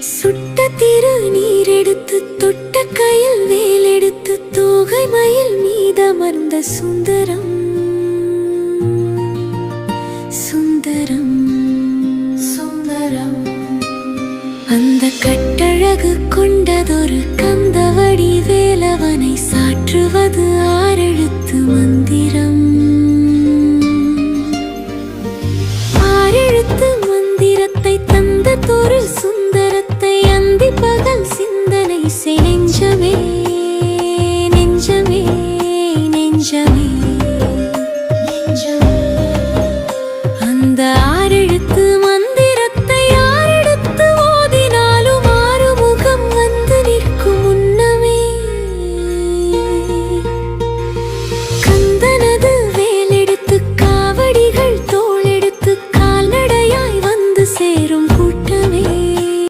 சுட்ட திரு நீரெடுத்து தொட்ட கையில் வேலெடுத்து தோகை மயில் மீதமர்ந்த சுந்தரம். சுந்தரம் சுந்தரம். அந்த கட்டழகு கொண்டதொரு கந்தவடி வேலவனை சாற்றுவது ஆறெழுத்து மந்திரம். ஆறெழுத்து மந்திரத்தை தந்ததொரு சுந்தரம் ஆறு